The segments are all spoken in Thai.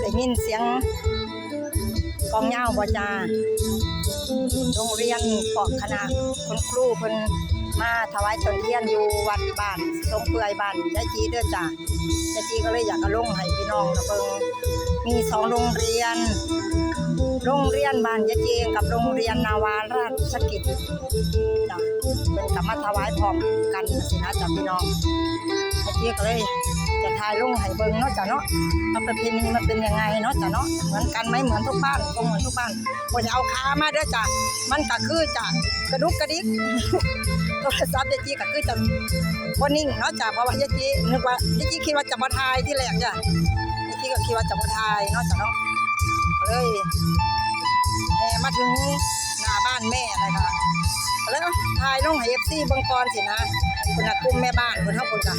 ได้ยินเสียงกองเหย้าบ่จ้าโรงเรียนเกาะคณะคุณครูเพิ่นมาถวายตนเทียนอยู่วัดบ้านทรงเปื่อยบ้านยายจีเด้อจ้ายายจีก็เลยอยากเอาลงให้พี่น้องนะเบิงมีสองโรงเรียน โรงเรียนบ้านยะเจงกับโรงเรียนนาวาราชกิจจ้ะเป็นกรรมาถวายพร้อมกันสินะจ้ะพี่น้องยะเจก็เลย จะถ่ายลงให้เบิ่งเนาะจ้ะเนาะว่าประเพณีมันเป็นยังไงเนาะจ้ะเนาะเหมือนกันไหมเหมือนทุกบ้านก็เหมือนทุกบ้านบ่ได้เอาขามาเด้อจ้ะมันก็คือจะกระดุกกระดิกโทรศัพท์ยะเจก็คือจะบ่นิ่งเนาะจ้ะเพราะว่ายะเจนึกว่ายะเจคิดว่าจะมาถ่ายที่แรกจ้ะยะเจก็คิดว่าจะมาถ่ายเนาะจ้ะเนาะเลยแห่มาถึงหน้าบ้านแม่เลยค่ะ แล้วถ่ายลงให้เอฟซีบิ่งก่อนสินะคุณน่ะกลุ่มแม่บ้านเพิ่นเฮาเพิ่นก็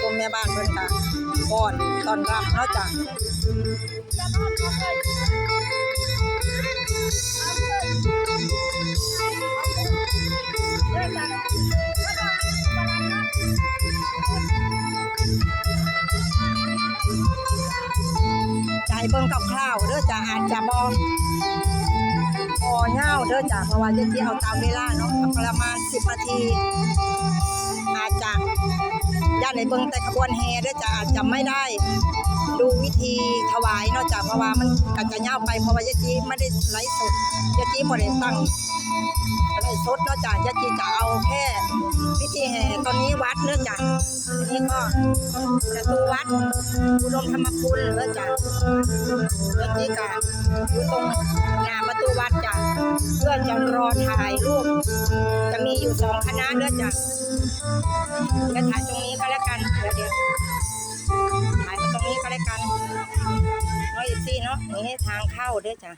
กลุ่มแม่บ้านเพิ่นก็ก่อนตอนรับเนาะจ้ะจ่ายเบิ่งคร่าวเด้อจ้ะอาจจะบ่พอ เงาเด้อจ้ะเพราะว่าจะที่เอาตามเวลาเนาะประมาณ10นาทีอาจจะย่านในเบิ่งแต่ขบวนแห่เด้อจ้ะอาจจะไม่ได้ดูวิธีถวายเนาะจ้ะเพราะว่ามันก็จะยาไปเพราะว่ายะจีไม่ได้ไลฟ์สดยะจีบ่ได้ตั้งไลฟ์สดเนาะจ้ะยะจีจะเอาแค่พิธีแห่ตอนนี้วัดเนาะจ้ะอันนี้ก็ประตูวัดอุดมธรรมคุณเนาะจ้ะยะจีก็อยู่ตรงหน้าประ วัดจ้ะเพื่อจะรอถ่ายรูปจะมีอยู่สองคณะเด้อจ้ะจะถ่ายตรงนี้ก็แล้วกันเดี๋ยวเดี๋ยวถ่ายตรงนี้ก็แล้วกันน้อยซี่เนาะนี่ทางเข้าเด้อจ้ะ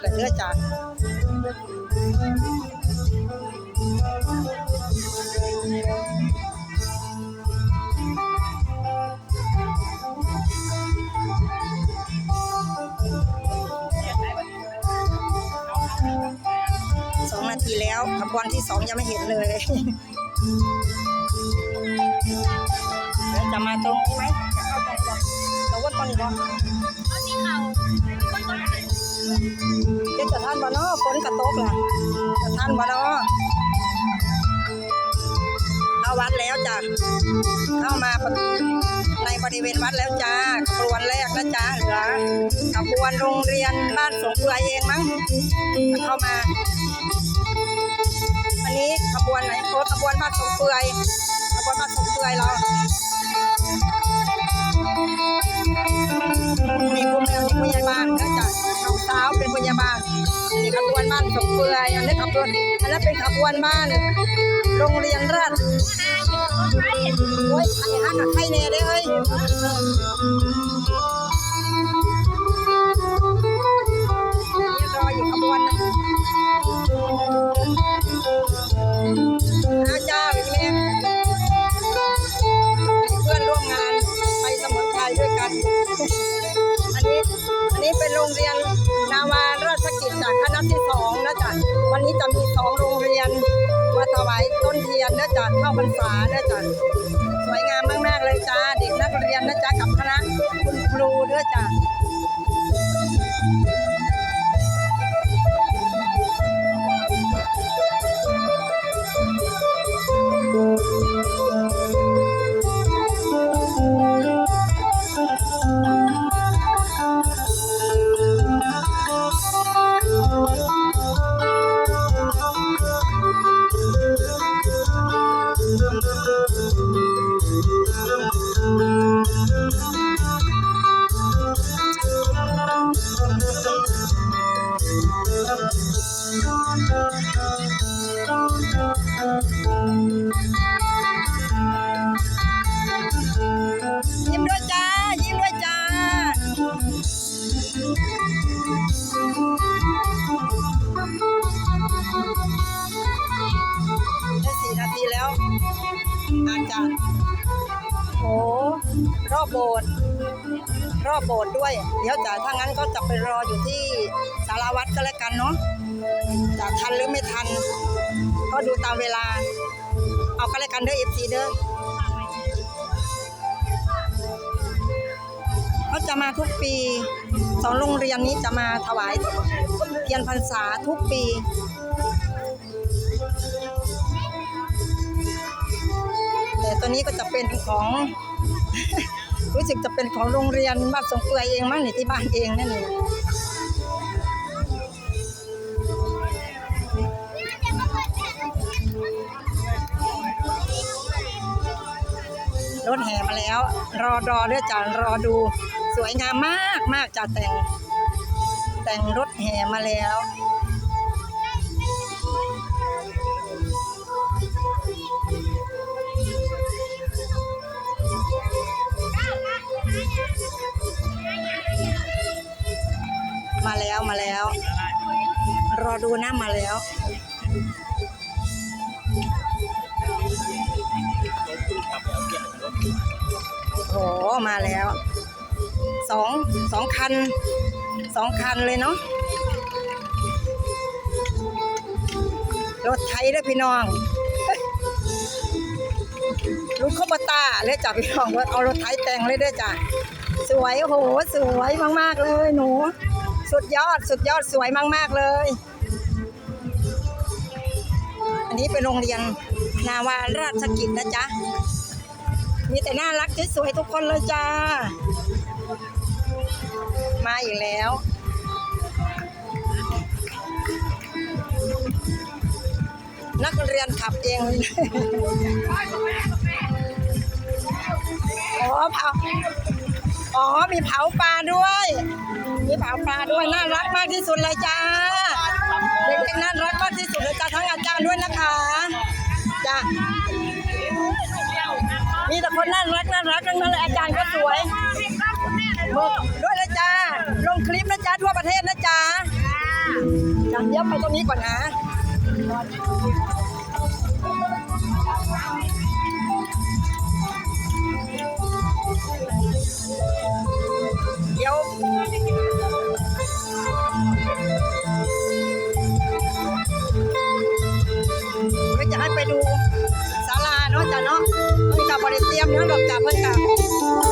เวณวัดเลยเด้อจ้ะสองนาทีแล้วขบวนที่สองยังไม่เห็นเลยจะมาตรงนี้ไหมจะเข้าตรงก่อนแต่ว่าตอนนี้ก็เดี๋ยวจะท่านบ่เนาะฝนกระตกล่ะจะท่านบ่เนาะเข้าวัดแล้วจ้ะเข้ามาในบริเวณวัดแล้วจ้าขบวนแรกนะจ้าเหลือขบวนโรงเรียนบ้านสงเปื่อยเองมั้งเข้ามาอันนี้ขบวนไหนโคขบวนบ้านสงเปือยขบวนบ้านสงเปือยเรามีกลุ่มเดียวที่พยาบาลก็จะ น้องสาวเป็นพยาบาลอันนี้ขบวนบ้านสงเปื่อยอันนี้ขบวนอันนั้นเป็นขบวนบ้านโรงเรียนราชโอ้ยไอ้ฮักกับไข่เน่เด้อเฮ้ยนี่รออยู่ขบวนนะอาจ้ารย์แม่เพื่อนร่วมงานไปสมุนไพรด้วยกัน อันนี้ อันนี้เป็นโรงเรียน นี้จะมีสองโรงเรียนมาถวายต้นเทียนนะจ๊ะเข้าพรรษานะจ๊ะสวยงามมากๆเลยจ้าเด็กนักเรียนนะจ๊ะกับคณะคุณครูด้วยจ้ะ ยิ้มด้วยจ้า ยิ้มด้วยจ้า ได้สี่นาทีแล้วอาจารย์โหรอบโบสถ์ รอบโบสถ์ด้วย เดี๋ยวจะถ้างั้นก็จะไปรออยู่ที่สารวัตรก็แล้วกันเนาะจะทันหรือไม่ทัน ก็ดูตามเวลา เอาก็แล้วกันเด้อเอฟซีเด้อเขาจะมาทุกปีสองโรงเรียนนี้จะมาถวายเทียนพรรษาทุกปีแต่ตัวนี้ก็จะเป็นของ รู้สึกจะเป็นของโรงเรียนบ้านสงเปื่อยเองมั้งนี่ที่บ้านเองนั่นเองรถแห่มาแล้ว รอรอเด้อจ้ารอดู สวยงามมากมากจ้าแต่ง แต่งรถแห่มาแล้ว มาแล้วมาแล้ว รอดูนะมาแล้วโอ้โหมาแล้วสองสองคันสองคันเลยเนาะรถไทยด้วยพี่น้องลูกเข้ามาตาเลยจ้ะพี่น้องเอารถไทยแต่งเลยด้วยจ้ะสวยโอ้โหสวยมากๆเลยหนู สุดยอดสุดยอดสวยมาก ๆ เลย อันนี้เป็นโรงเรียนนาวาราชกิจนะจ๊ะ มีแต่น่ารักสวยๆทุกคนเลยจ้า มาอีกแล้วนักเรียนขับเอง อ๋อเผา อ๋อ มีเผาปลาด้วยากมากที่สุดเลยจ้า เด็กๆน่ารักมากที่สุดเลยจ้าทั้งอาจารย์ด้วยนะคะจ้ามีแต่คนน่ารักน่ารักทั้งนั้นเลยอาจารย์ก็สวยบอกด้วยนะจ้าลงคลิปนะจ้าทั่วประเทศนะจ้าจ้าเดี๋ยวไปตรงนี้ก่อนนะเดี๋ยว ก็จะให้ไปดูศาลาเนาะจ้ะเนาะเพิ่นกับบริเตรียมเนาะดอกจ้ะเพิ่นกับ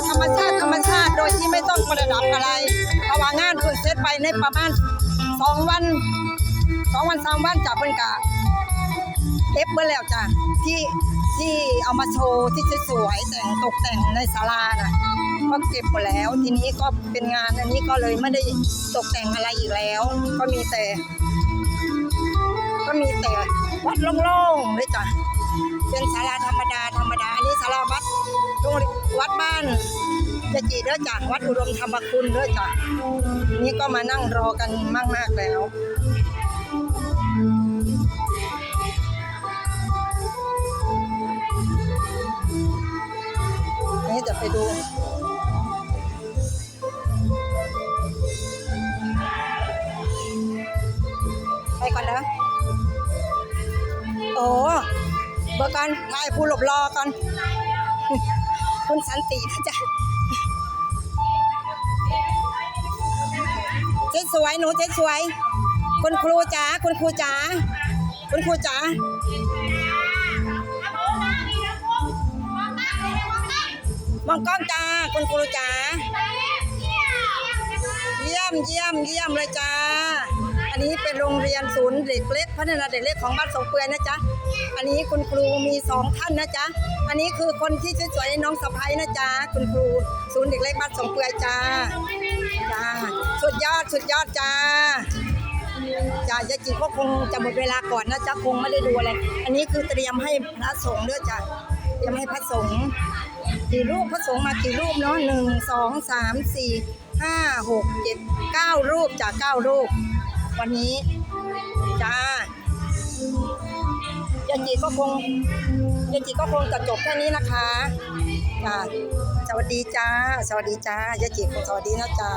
ธรรมชาติธรรมชาติโดยที่ไม่ต้องประดับอะไรเพราะว่างานเพิ่งเสร็จไปในประมาณสองวันสองวันสามวันจ้ะเพิ่นกะเก็บเมื่อแล้วจ้ะที่ที่เอามาโชว์ที่สวยๆแต่งตกแต่งในศาลาน่ะก็เก็บหมดแล้ว ทีนี้ก็เป็นงานอันนี้ก็เลยไม่ได้ตกแต่งอะไรอีกแล้ว ก็มีแต่ ก็มีแต่ วัดโล่งๆเลยจ้ะเป็นศาลาธรรมดาธรรมดาอันนี้ศาลาวัดโรงวัดบ้านเจจีเด้อจ้ะวัดอุดมธรรมคุณเด้อจ้ะนี่ก็มานั่งรอกันมาก ๆ แล้วนี่จะไปดูไปก่อนนะ โอ้เบอร์กันถ่ายผู้หลบรอก่อนคุณสันตินะจ๊ะเจ๊สวยหนูเจ๊สวย คุณครูจ๋าคุณครูจ๋าคุณครูจ๋ามองกล้องจ้าคุณครูจ๋าเยี่ยมเยี่ยมเยี่ยมเลยจ้า นนี้เป็นโรงเรียนศูนย์เด็กเล็กพัฒนาเด็กเล็กของบ้านสงเปือยนะจ๊ะ อันนี้คุณครูมีสองท่านนะจ๊ะ อันนี้คือคนที่สวยน้องสะพ้ายนะจ๊ะ คุณครูศูนย์เด็กเล็กบ้านสงเปือยจ้า จ้า สุดยอดสุดยอดจ้าจ้ายายจิก็คงจะหมดเวลาก่อนนะจ๊ะคงไม่ได้ดูอะไร อันนี้คือเตรียมให้พระสงฆ์ด้วยจ้ะ เตรียมให้พระสงฆ์กี่รูปพระสงฆ์มากี่รูปเนาะหนึ่งสองสามสี่ห้าหกเจ็ดเก้ารูปจากเก้ารูป วันนี้ จ้ายจีก็คงยจีก็คงจะจบแค่นี้นะคะ จ้า สวัสดีจ้า สวัสดีจ้ายจีคงสวัสดีนะจ้า